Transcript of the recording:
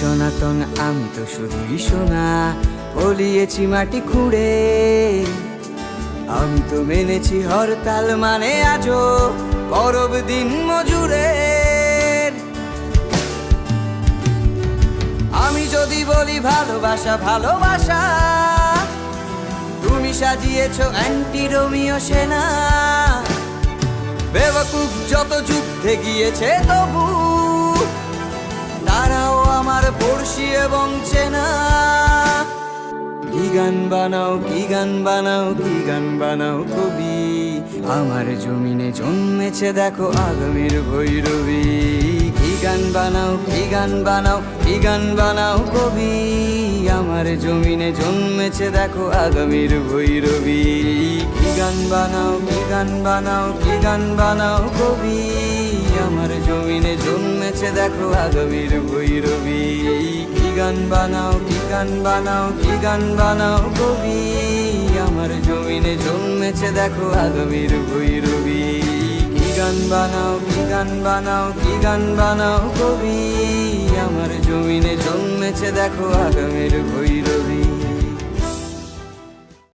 সনাতন, আমি তো শুধুই সোনা, বলিয়েছি মাটি খুঁড়ে। আমি তো মেনেছি হরতাল মানে আজও পরব দিন মজুরের। আমি যদি বলি ভালোবাসা ভালোবাসা, তুমি সাজিয়েছো অ্যান্টি রোমিও সেনা। বেবকুফ যত যুদ্ধে গিয়েছে তবু পড়শি এবং চেনা। কি গান বানাও, কি গান বানাও, কি গান বানাও কবি। আমার জমিনে জন্মেছে, দেখো আগামীর ভৈরবী। কি গান বানাও, কি গান বানাও, কি গান বানাও কবি। আমার জমিনে জন্মেছে, দেখো আগামীর ভৈরবী। কি গান বানাও, কি গান বানাও, কি গান বানাও কবি। আমার জমিনে জন্মেছে দেখো আগামীর ভৈরবী। কি গান বানাও, কি গান বানাও, কি গান বানাও কবি। আমার জমিনে জন্মেছে দেখো আগামীর ভৈরবী। কি গান বানাও, কি গান বানাও, কি গান বানাও কবি। আমার জমিনে জন্মেছে দেখো আগামীর ভৈরবী।